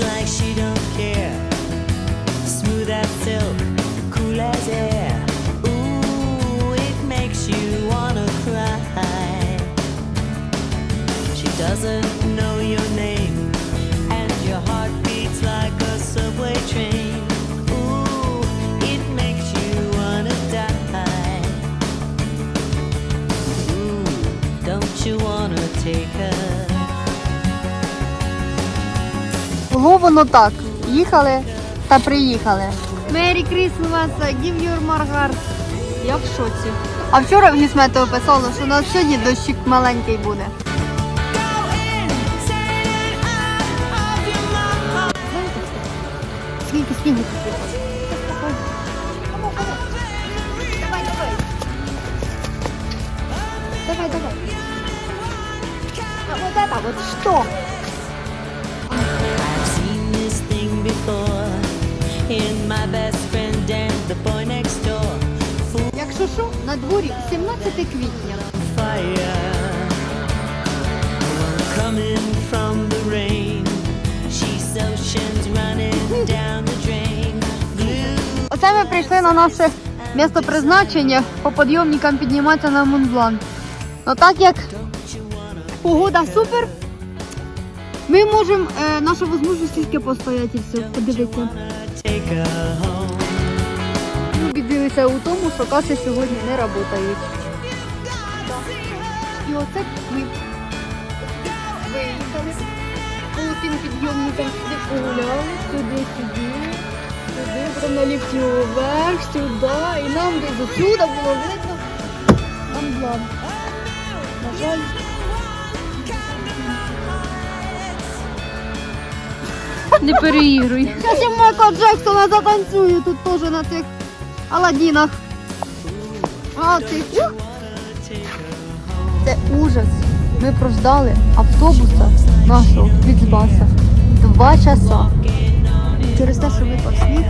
like she don't care. Smooth as silk, cool as air. Ooh, it makes you wanna cry. She doesn't know your name, and your heart beats like a subway train. Ooh, it makes you wanna die. Ooh, don't you wanna take her? Було воно так. Їхали та приїхали. Мері Крісмас, give your Margar. Я в шоці. А вчора в Гісметео писало, що у нас сьогодні дощик маленький буде. Скільки снігу? Давай, давай. Давай, давай. А вот это вот что? Якщо що, на дворі 17 квітня. Оце ми прийшли на наше місто призначення по підйомникам підніматися на Монблан. Ну так як погода супер, ми можемо е, нашу можливість тільки постояти і все, подивитися. Убедилися у тому, що каси сьогодні не працюють. І оце ми виїхали по тим підйомникам сюди погуляли, сюди, сюди, сюди, потім на ліфті вверх, сюди. І нам десь отсюда було видно Амблан. На жаль. Не переігруй. Я Майкла Джексона затанцюю тут теж на цих Аладдінах. А, ти. Це ужас. Ми прождали автобуса нашого від Збаса два часа. Через те, що випав сніг,